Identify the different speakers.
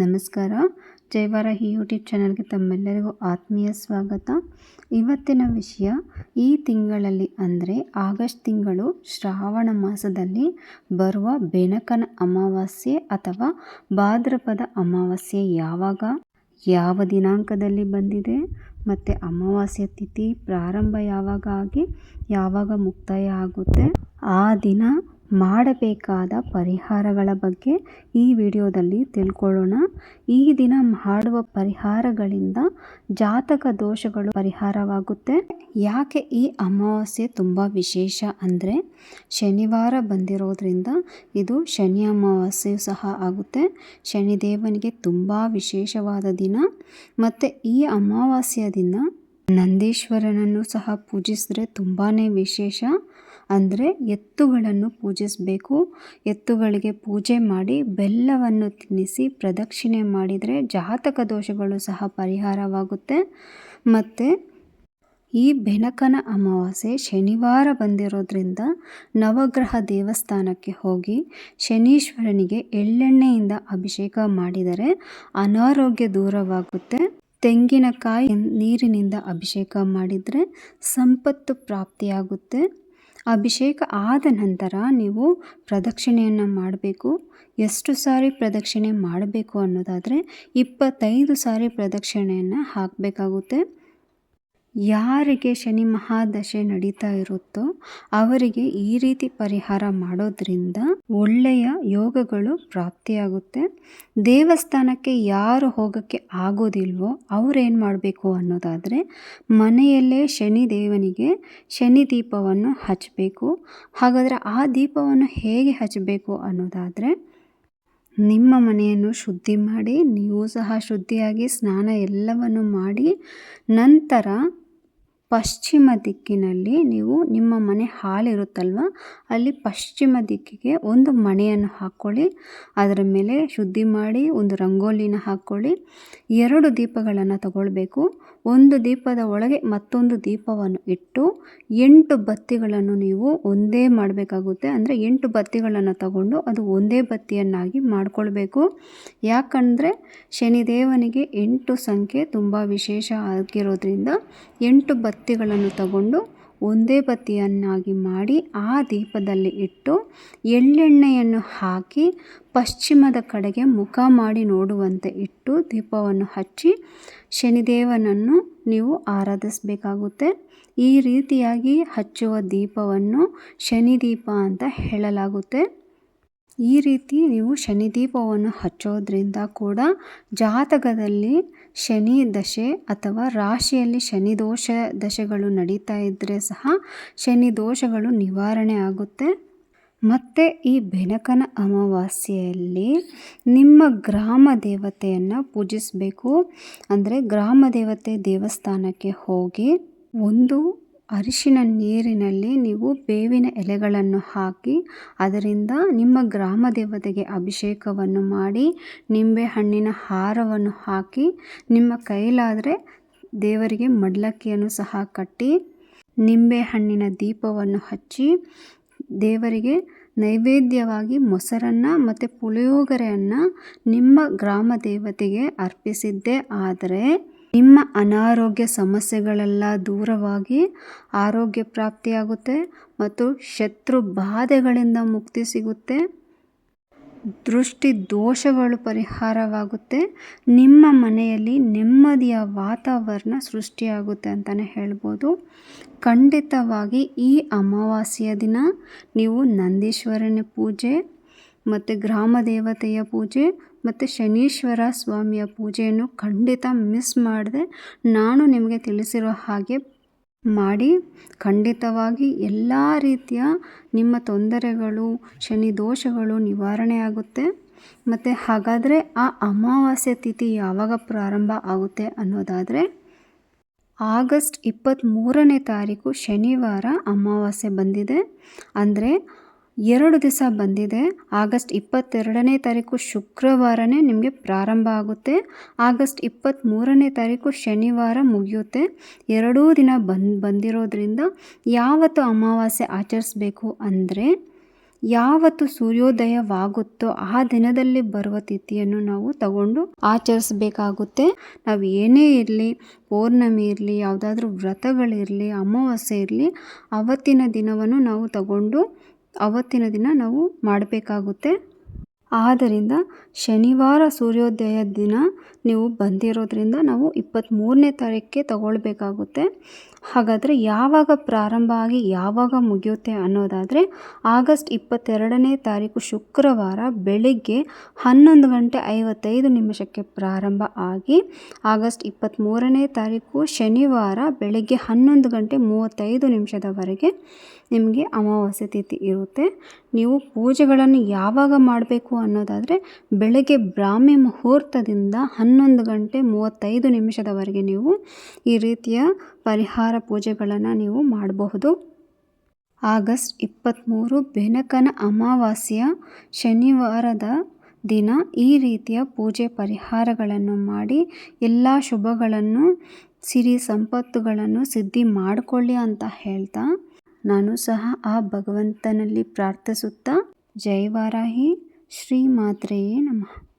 Speaker 1: ನಮಸ್ಕಾರ. ಜೈವಾರಾಹಿ ಯೂಟ್ಯೂಬ್ ಚಾನಲ್ಗೆ ತಮ್ಮೆಲ್ಲರಿಗೂ ಆತ್ಮೀಯ ಸ್ವಾಗತ. ಇವತ್ತಿನ ವಿಷಯ, ಈ ತಿಂಗಳಲ್ಲಿ ಅಂದರೆ ಆಗಸ್ಟ್ ತಿಂಗಳು ಶ್ರಾವಣ ಮಾಸದಲ್ಲಿ ಬರುವ ಬೆನಕನ ಅಮಾವಾಸ್ಯೆ ಅಥವಾ ಭಾದ್ರಪದ ಅಮಾವಾಸ್ಯೆ ಯಾವಾಗ, ಯಾವ ದಿನಾಂಕದಲ್ಲಿ ಬಂದಿದೆ, ಮತ್ತು ಅಮಾವಾಸ್ಯೆ ತಿಥಿ ಪ್ರಾರಂಭ ಯಾವಾಗ ಆಗಿ, ಯಾವಾಗ ಮುಕ್ತಾಯ ಆಗುತ್ತೆ, ಆ ದಿನ ಮಾಡಬೇಕಾದ ಪರಿಹಾರಗಳ ಬಗ್ಗೆ ಈ ವಿಡಿಯೋದಲ್ಲಿ ತಿಳ್ಕೊಳ್ಳೋಣ. ಈ ದಿನ ಮಾಡುವ ಪರಿಹಾರಗಳಿಂದ ಜಾತಕ ದೋಷಗಳು ಪರಿಹಾರವಾಗುತ್ತೆ. ಯಾಕೆ ಈ ಅಮಾವಾಸ್ಯೆ ತುಂಬ ವಿಶೇಷ ಅಂದರೆ ಶನಿವಾರ ಬಂದಿರೋದ್ರಿಂದ ಇದು ಶನಿ ಅಮಾವಾಸ್ಯೆ ಸಹ ಆಗುತ್ತೆ. ಶನಿದೇವನಿಗೆ ತುಂಬ ವಿಶೇಷವಾದ ದಿನ. ಮತ್ತು ಈ ಅಮಾವಾಸ್ಯೆಯ ದಿನ ನಂದೀಶ್ವರನನ್ನು ಸಹ ಪೂಜಿಸಿದ್ರೆ ತುಂಬಾ ವಿಶೇಷ. ಅಂದರೆ ಎತ್ತುಗಳನ್ನು ಪೂಜಿಸಬೇಕು. ಎತ್ತುಗಳಿಗೆ ಪೂಜೆ ಮಾಡಿ ಬೆಲ್ಲವನ್ನು ತಿನ್ನಿಸಿ ಪ್ರದಕ್ಷಿಣೆ ಮಾಡಿದರೆ ಜಾತಕ ದೋಷಗಳು ಸಹ ಪರಿಹಾರವಾಗುತ್ತೆ. ಮತ್ತು ಈ ಬೆನಕನ ಅಮಾವಾಸ್ಯೆ ಶನಿವಾರ ಬಂದಿರೋದ್ರಿಂದ ನವಗ್ರಹ ದೇವಸ್ಥಾನಕ್ಕೆ ಹೋಗಿ ಶನೀಶ್ವರನಿಗೆ ಎಳ್ಳೆಣ್ಣೆಯಿಂದ ಅಭಿಷೇಕ ಮಾಡಿದರೆ ಅನಾರೋಗ್ಯ ದೂರವಾಗುತ್ತೆ. ತೆಂಗಿನಕಾಯಿ ನೀರಿನಿಂದ ಅಭಿಷೇಕ ಮಾಡಿದರೆ ಸಂಪತ್ತು ಪ್ರಾಪ್ತಿಯಾಗುತ್ತೆ. ಅಭಿಷೇಕ ಆದ ನಂತರ ನೀವು ಪ್ರದಕ್ಷಿಣೆಯನ್ನು ಮಾಡಬೇಕು. ಎಷ್ಟು ಸಾರಿ ಪ್ರದಕ್ಷಿಣೆ ಮಾಡಬೇಕು ಅನ್ನೋದಾದರೆ ಇಪ್ಪತ್ತೈದು ಸಾರಿ ಪ್ರದಕ್ಷಿಣೆಯನ್ನು ಹಾಕಬೇಕಾಗುತ್ತೆ. ಯಾರಿಗೆ ಶನಿ ಮಹಾದಶೆ ನಡೀತಾ ಇರುತ್ತೋ ಅವರಿಗೆ ಈ ರೀತಿ ಪರಿಹಾರ ಮಾಡೋದ್ರಿಂದ ಒಳ್ಳೆಯ ಯೋಗಗಳು ಪ್ರಾಪ್ತಿಯಾಗುತ್ತೆ. ದೇವಸ್ಥಾನಕ್ಕೆ ಯಾರು ಹೋಗೋಕ್ಕೆ ಆಗೋದಿಲ್ವೋ ಅವ್ರೇನು ಮಾಡಬೇಕು ಅನ್ನೋದಾದರೆ ಮನೆಯಲ್ಲೇ ಶನಿ ದೇವನಿಗೆ ಶನಿ ದೀಪವನ್ನು ಹಚ್ಚಬೇಕು ಹಾಗಾದರೆ ಆ ದೀಪವನ್ನು ಹೇಗೆ ಹಚ್ಚಬೇಕು ಅನ್ನೋದಾದರೆ ನಿಮ್ಮ ಮನೆಯನ್ನು ಶುದ್ಧಿ ಮಾಡಿ, ನೀವು ಸಹ ಶುದ್ಧಿಯಾಗಿ ಸ್ನಾನ ಎಲ್ಲವನ್ನು ಮಾಡಿ, ನಂತರ ಪಶ್ಚಿಮ ದಿಕ್ಕಿನಲ್ಲಿ ನೀವು ನಿಮ್ಮ ಮನೆ ಹಾಲಿರುತ್ತಲ್ವ? ಅಲ್ಲಿ ಪಶ್ಚಿಮ ದಿಕ್ಕಿಗೆ ಒಂದು ಮಣೆಯನ್ನು ಹಾಕ್ಕೊಳ್ಳಿ ಅದರ ಮೇಲೆ ಶುದ್ಧಿ ಮಾಡಿ ಒಂದು ರಂಗೋಲಿನ ಹಾಕ್ಕೊಳ್ಳಿ ಎರಡು ದೀಪಗಳನ್ನು ತಗೊಳ್ಬೇಕು. ಒಂದು ದೀಪದ ಒಳಗೆ ಮತ್ತೊಂದು ದೀಪವನ್ನು ಇಟ್ಟು ಎಂಟು ಬತ್ತಿಗಳನ್ನು ನೀವು ಒಂದೇ ಮಾಡಬೇಕಾಗುತ್ತೆ. ಅಂದರೆ ಎಂಟು ಬತ್ತಿಗಳನ್ನು ತಗೊಂಡು ಅದು ಒಂದೇ ಬತ್ತಿಯನ್ನಾಗಿ ಮಾಡಿಕೊಳ್ಬೇಕು. ಯಾಕಂದರೆ ಶನಿದೇವನಿಗೆ ಎಂಟು ಸಂಖ್ಯೆ ತುಂಬ ವಿಶೇಷ ಆಗಿರೋದ್ರಿಂದ ಎಂಟು ಬತ್ತಿಗಳನ್ನು ತಗೊಂಡು ಒಂದೇ ಬತ್ತಿಯನ್ನಾಗಿ ಮಾಡಿ ಆ ದೀಪದಲ್ಲಿ ಇಟ್ಟು ಎಳ್ಳೆಣ್ಣೆಯನ್ನು ಹಾಕಿ ಪಶ್ಚಿಮದ ಕಡೆಗೆ ಮುಖ ಮಾಡಿ ನೋಡುವಂತೆ ಇಟ್ಟು ದೀಪವನ್ನು ಹಚ್ಚಿ ಶನಿದೇವನನ್ನು ನೀವು ಆರಾಧಿಸಬೇಕಾಗುತ್ತೆ. ಈ ರೀತಿಯಾಗಿ ಹಚ್ಚುವ ದೀಪವನ್ನು ಶನಿದೀಪ ಅಂತ ಹೇಳಲಾಗುತ್ತೆ. ಈ ರೀತಿ ನೀವು ಶನಿ ದೀಪವನ್ನು ಹಚ್ಚೋದ್ರಿಂದ ಕೂಡ ಜಾತಕದಲ್ಲಿ ಶನಿ ದಶೆ ಅಥವಾ ರಾಶಿಯಲ್ಲಿ ಶನಿ ದೋಷ ದಶೆಗಳು ನಡೀತಾ ಇದ್ದರೆ ಸಹ ಶನಿ ದೋಷಗಳು ನಿವಾರಣೆ ಆಗುತ್ತೆ. ಮತ್ತು ಈ ಬೆನಕನ ಅಮಾವಾಸ್ಯೆಯಲ್ಲಿ ನಿಮ್ಮ ಗ್ರಾಮ ದೇವತೆಯನ್ನು ಪೂಜಿಸಬೇಕು. ಅಂದರೆ ಗ್ರಾಮ ದೇವತೆ ದೇವಸ್ಥಾನಕ್ಕೆ ಹೋಗಿ ಒಂದು ಅರಿಶಿನ ನೀರಿನಲ್ಲಿ ನೀವು ಬೇವಿನ ಎಲೆಗಳನ್ನು ಹಾಕಿ, ಅದರಿಂದ ನಿಮ್ಮ ಗ್ರಾಮ ದೇವತೆಗೆ ಅಭಿಷೇಕವನ್ನು ಮಾಡಿ, ನಿಂಬೆ ಹಣ್ಣಿನ ಹಾರವನ್ನು ಹಾಕಿ, ನಿಮ್ಮ ಕೈಲಾದರೆ ದೇವರಿಗೆ ಮಡ್ಲಕ್ಕಿಯನ್ನು ಸಹ ಕಟ್ಟಿ, ನಿಂಬೆ ಹಣ್ಣಿನ ದೀಪವನ್ನು ಹಚ್ಚಿ, ದೇವರಿಗೆ ನೈವೇದ್ಯವಾಗಿ ಮೊಸರನ್ನು ಮತ್ತು ಪುಳಿಯೋಗರೆಯನ್ನು ನಿಮ್ಮ ಗ್ರಾಮ ದೇವತೆಗೆ ಅರ್ಪಿಸಿದ್ದೇ. ಆದರೆ ನಿಮ್ಮ ಅನಾರೋಗ್ಯ ಸಮಸ್ಯೆಗಳೆಲ್ಲ ದೂರವಾಗಿ ಆರೋಗ್ಯ ಪ್ರಾಪ್ತಿಯಾಗುತ್ತೆ ಮತ್ತು ಶತ್ರು ಬಾಧೆಗಳಿಂದ ಮುಕ್ತಿ ಸಿಗುತ್ತೆ. ದೃಷ್ಟಿ ದೋಷಗಳು ಪರಿಹಾರವಾಗುತ್ತೆ. ನಿಮ್ಮ ಮನೆಯಲ್ಲಿ ನೆಮ್ಮದಿಯ ವಾತಾವರಣ ಸೃಷ್ಟಿಯಾಗುತ್ತೆ ಅಂತಲೇ ಹೇಳ್ಬೋದು. ಖಂಡಿತವಾಗಿ ಈ ಅಮಾವಾಸ್ಯೆಯ ದಿನ ನೀವು ನಂದೀಶ್ವರನ ಪೂಜೆ ಮತ್ತು ಗ್ರಾಮ ದೇವತೆಯ ಪೂಜೆ ಮತ್ತು ಶನೀಶ್ವರ ಸ್ವಾಮಿಯ ಪೂಜೆಯನ್ನು ಖಂಡಿತ ಮಿಸ್ ಮಾಡದೆ ನಾನು ನಿಮಗೆ ತಿಳಿಸಿರೋ ಹಾಗೆ ಮಾಡಿ ಖಂಡಿತವಾಗಿ ಎಲ್ಲ ರೀತಿಯ ನಿಮ್ಮ ತೊಂದರೆಗಳು, ಶನಿ ದೋಷಗಳು ನಿವಾರಣೆ ಆಗುತ್ತೆ. ಮತ್ತು ಹಾಗಾದರೆ ಆ ಅಮಾವಾಸ್ಯೆ ತಿಥಿ ಯಾವಾಗ ಪ್ರಾರಂಭ ಆಗುತ್ತೆ ಅನ್ನೋದಾದರೆ ಆಗಸ್ಟ್ ಇಪ್ಪತ್ತ್ಮೂರನೇ ತಾರೀಕು ಶನಿವಾರ ಅಮಾವಾಸ್ಯೆ ಬಂದಿದೆ. ಅಂದರೆ ಎರಡು ದಿವಸ ಬಂದಿದೆ. ಆಗಸ್ಟ್ ಇಪ್ಪತ್ತೆರಡನೇ ತಾರೀಕು ಶುಕ್ರವಾರನೇ ನಿಮಗೆ ಪ್ರಾರಂಭ ಆಗುತ್ತೆ. ಆಗಸ್ಟ್ ಇಪ್ಪತ್ತ್ಮೂರನೇ ತಾರೀಕು ಶನಿವಾರ ಮುಗಿಯುತ್ತೆ. ಎರಡೂ ದಿನ ಬಂದು, ಬಂದಿರೋದ್ರಿಂದ ಯಾವತ್ತು ಅಮಾವಾಸ್ಯೆ ಆಚರಿಸ್ಬೇಕು ಅಂದರೆ ಯಾವತ್ತು ಸೂರ್ಯೋದಯವಾಗುತ್ತೋ ಆ ದಿನದಲ್ಲಿ ಬರುವ ತಿಥಿಯನ್ನು ನಾವು ತಗೊಂಡು ಆಚರಿಸಬೇಕಾಗುತ್ತೆ. ನಾವು ಏನೇ ಇರಲಿ, ಪೌರ್ಣಮಿ ಇರಲಿ, ಯಾವುದಾದ್ರೂ ವ್ರತಗಳಿರಲಿ, ಅಮಾವಾಸ್ಯೆ ಇರಲಿ, ಅವತ್ತಿನ ದಿನವನ್ನು ನಾವು ತಗೊಂಡು ಅವತ್ತಿನ ದಿನ ನಾವು ಮಾಡಬೇಕಾಗುತ್ತೆ. ಆದ್ದರಿಂದ ಶನಿವಾರ ಸೂರ್ಯೋದಯ ದಿನ ನೀವು ಬಂದಿರೋದ್ರಿಂದ ನಾವು ಇಪ್ಪತ್ತ್ಮೂರನೇ ತಾರೀಕಿಗೆ ತಗೊಳ್ಬೇಕಾಗುತ್ತೆ. ಹಾಗಾದರೆ ಯಾವಾಗ ಪ್ರಾರಂಭ ಆಗಿ ಯಾವಾಗ ಮುಗಿಯುತ್ತೆ ಅನ್ನೋದಾದರೆ ಆಗಸ್ಟ್ ಇಪ್ಪತ್ತೆರಡನೇ ತಾರೀಕು ಶುಕ್ರವಾರ ಬೆಳಿಗ್ಗೆ ಹನ್ನೊಂದು ಗಂಟೆ ಐವತ್ತೈದು ನಿಮಿಷಕ್ಕೆ ಪ್ರಾರಂಭ ಆಗಿ ಆಗಸ್ಟ್ ಇಪ್ಪತ್ತ್ಮೂರನೇ ತಾರೀಕು ಶನಿವಾರ ಬೆಳಿಗ್ಗೆ ಹನ್ನೊಂದು ಗಂಟೆ ಮೂವತ್ತೈದು ನಿಮಿಷದವರೆಗೆ ನಿಮಗೆ ಅಮಾವಾಸ್ಯೆ ತಿಥಿ ಇರುತ್ತೆ. ನೀವು ಪೂಜೆಗಳನ್ನು ಯಾವಾಗ ಮಾಡಬೇಕು ಅನ್ನೋದಾದರೆ ಬೆಳಗ್ಗೆ ಬ್ರಾಹ್ಮಿ ಮುಹೂರ್ತದಿಂದ ಹನ್ನೊಂದು ಗಂಟೆ ಮೂವತ್ತೈದು ನಿಮಿಷದವರೆಗೆ ನೀವು ಈ ರೀತಿಯ ಪರಿಹಾರ ಪೂಜೆಗಳನ್ನು ನೀವು ಮಾಡಬಹುದು. ಆಗಸ್ಟ್ ಇಪ್ಪತ್ತ್ಮೂರು ಬೆನಕನ ಅಮಾವಾಸ್ಯ ಶನಿವಾರದ ದಿನ ಈ ರೀತಿಯ ಪೂಜೆ ಪರಿಹಾರಗಳನ್ನು ಮಾಡಿ ಎಲ್ಲ ಶುಭಗಳನ್ನು, ಸಿರಿ ಸಂಪತ್ತುಗಳನ್ನು ಸಿದ್ಧಿ ಮಾಡಿಕೊಳ್ಳಿ ಅಂತ ಹೇಳ್ತಾ ನಾನು ಸಹ ಆ ಭಗವಂತನಲ್ಲಿ ಪ್ರಾರ್ಥಿಸುತ್ತಾ ಜೈ ವಾರಾಹಿ. ಶ್ರೀ ಮಾತ್ರೆಯೇ ನಮಃ.